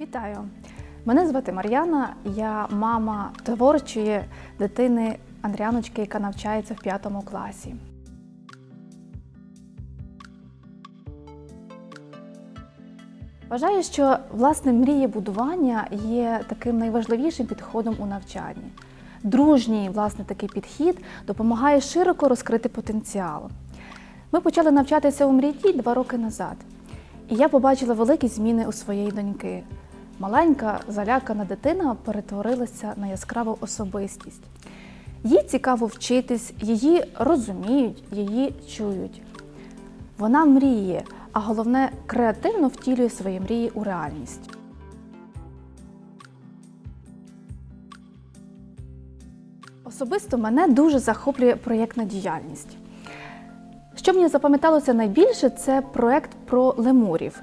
Вітаю! Мене звати Мар'яна, я мама творчої дитини Андріаночки, яка навчається в п'ятому класі. Вважаю, що власне мрієбудування є таким найважливішим підходом у навчанні. Дружній власне такий підхід допомагає широко розкрити потенціал. Ми почали навчатися у мрії два роки назад, і я побачила великі зміни у своєї доньки. Маленька залякана дитина перетворилася на яскраву особистість. Їй цікаво вчитись, її розуміють, її чують. Вона мріє, а головне креативно втілює свої мрії у реальність. Особисто мене дуже захоплює проєктна діяльність. Що мені запам'яталося найбільше, це проєкт про лемурів.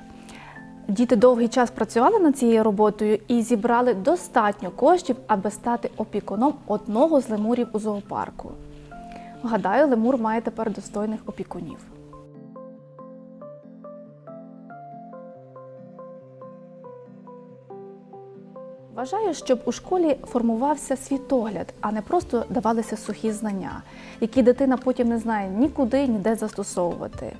Діти довгий час працювали над цією роботою і зібрали достатньо коштів, аби стати опікуном одного з лемурів у зоопарку. Гадаю, лемур має тепер достойних опікунів. Вважаю, щоб у школі формувався світогляд, а не просто давалися сухі знання, які дитина потім не знає нікуди, ніде застосовувати.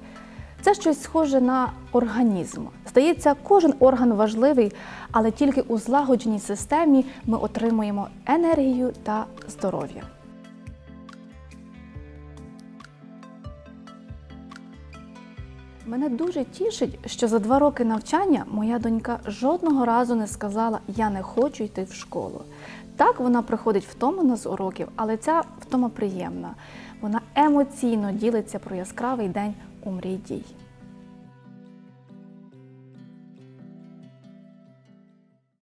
Це щось схоже на організм. Здається, кожен орган важливий, але тільки у злагодженій системі ми отримуємо енергію та здоров'я. Мене дуже тішить, що за два роки навчання моя донька жодного разу не сказала Я не хочу йти в школу. Так вона приходить втомлена з уроків, але ця втома приємна. Вона емоційно ділиться про яскравий день у мрій дій.